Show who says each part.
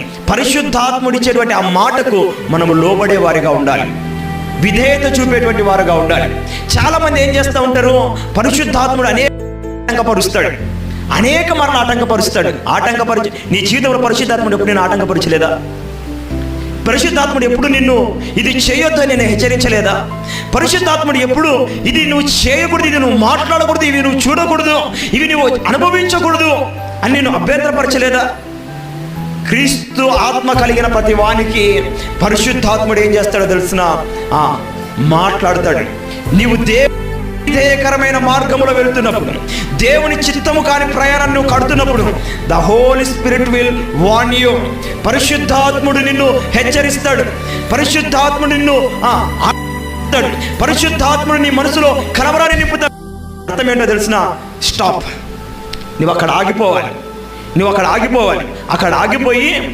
Speaker 1: పరిశుద్ధాత్ముడిచ్చేటువంటి ఆ మాటకు మనము లోబడే వారిగా ఉండాలి. విధేయత చూపేటువంటి వారుగా ఉండాలి. చాలా మంది ఏం చేస్తూ ఉంటారు? పరిశుద్ధాత్ముడు అనేక ఆటంకపరుస్తాడు. అనేక మరణ ఆటంకపరుస్తాడు. ఆటంకపరిచి నీ జీవితంలో పరిశుద్ధాత్ముడు ఎప్పుడు నేను ఆటంకపరచలేదా? పరిశుద్ధాత్ముడు ఎప్పుడు నిన్ను ఇది చేయొద్దు నేను హెచ్చరించలేదా? పరిశుద్ధాత్ముడు ఎప్పుడు ఇది నువ్వు చేయకూడదు ఇది నువ్వు మాట్లాడకూడదు ఇవి నువ్వు చూడకూడదు ఇవి నువ్వు అనుభవించకూడదు అని నేను అభ్యంతరపరచలేదా? క్రీస్తు ఆత్మ కలిగిన ప్రతి వానికి పరిశుద్ధాత్ముడు ఏం చేస్తాడో తెలిసిన? మాట్లాడతాడు. నీవు దేవకరమైన మార్గంలో వెళ్తున్నప్పుడు దేవుని చిత్తము కాని ప్రయాణాన్ని నువ్వు కడుతున్నప్పుడు the holy spirit will warn you పరిశుద్ధాత్ముడు నిన్ను హెచ్చరిస్తాడు. పరిశుద్ధాత్ముడు నిన్ను ఆ, పరిశుద్ధాత్ముడు నీ మనసులో కలవరాన్ని నింపుతాడు అర్థం ఏంటో తెలిసిన? స్టాప్ నువ్వు అక్కడ ఆగిపోవాలి. నువ్వు అక్కడ ఆగిపోవాలి. అక్కడ ఆగిపోయి